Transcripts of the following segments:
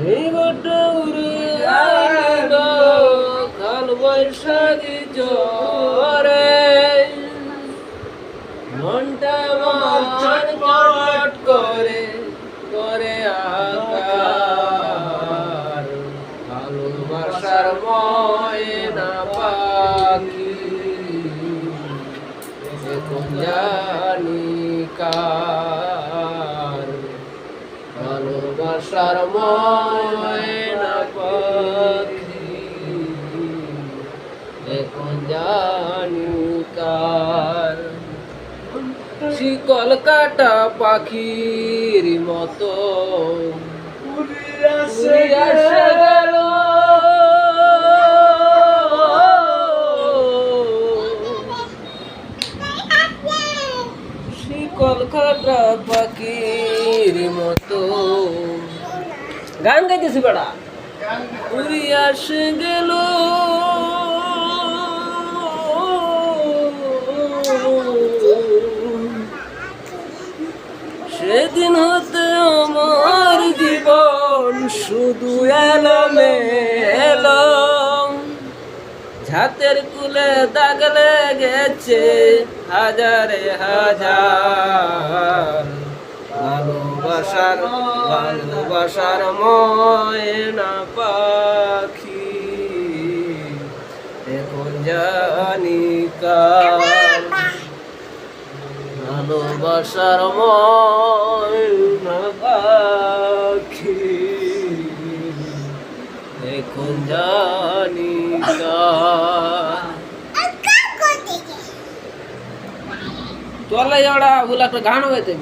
সেই গোটা জরে মনটা আমার চটপট করে করে আকার। ভালোবাসার ময়না পাখি, এখন জানি কার। ভালোবাসার ময়না পাখির মতো উড়িয়া সে গেল পাখির মতো গান গাইতেছি বেড়া। উড়িয়া সে গেল। সেদিন হতে আমার জীবন শুধু এলো মেলো ঝাতের কুলে দাগ লেগেছে হাজারে হাজার। ভালোবাসার ভালোবাসার ময়না পাখি। এখন জানি কার ভালোবাসার ময়না পাখি। এখন জানি কার। তোলা যাওয়া বলে একটা গান গাইতে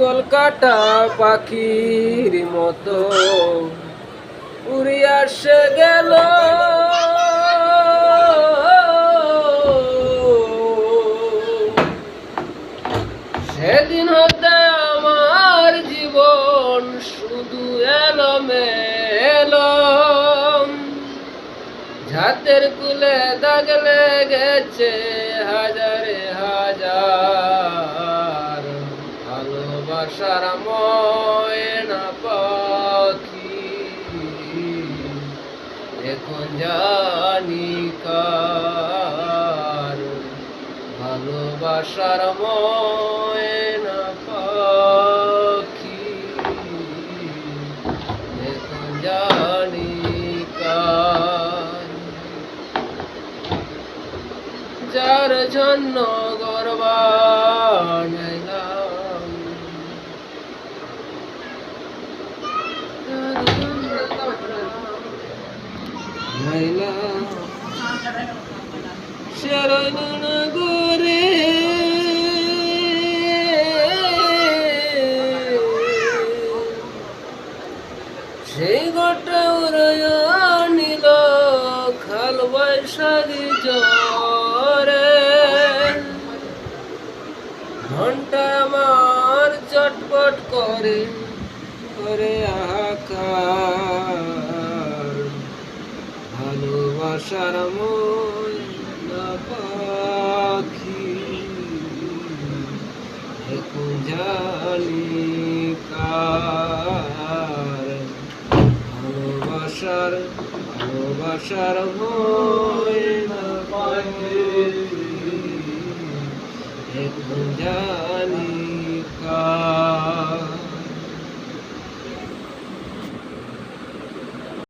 কলকাতা পাখির মতো উড়ে আসে গেল। সেদিন হতে আমার জীবন শুধু এলো মেলো ঝাতের কুলে দাগ লেগেছে হাজার ভালোবাসার ময়না পাখি। জানি যার জন্য গর্বানাইলাম শরণ গোরে সেই গোটা উড়ানিল খাল বৈশাখী জরে ঘণ্টা আমার চটপট করে করে আকার ভালোবাসার ময়না পাখি। জানি কার ভালোবাসার ভালোবাসার হয় না পাখি। জানি কার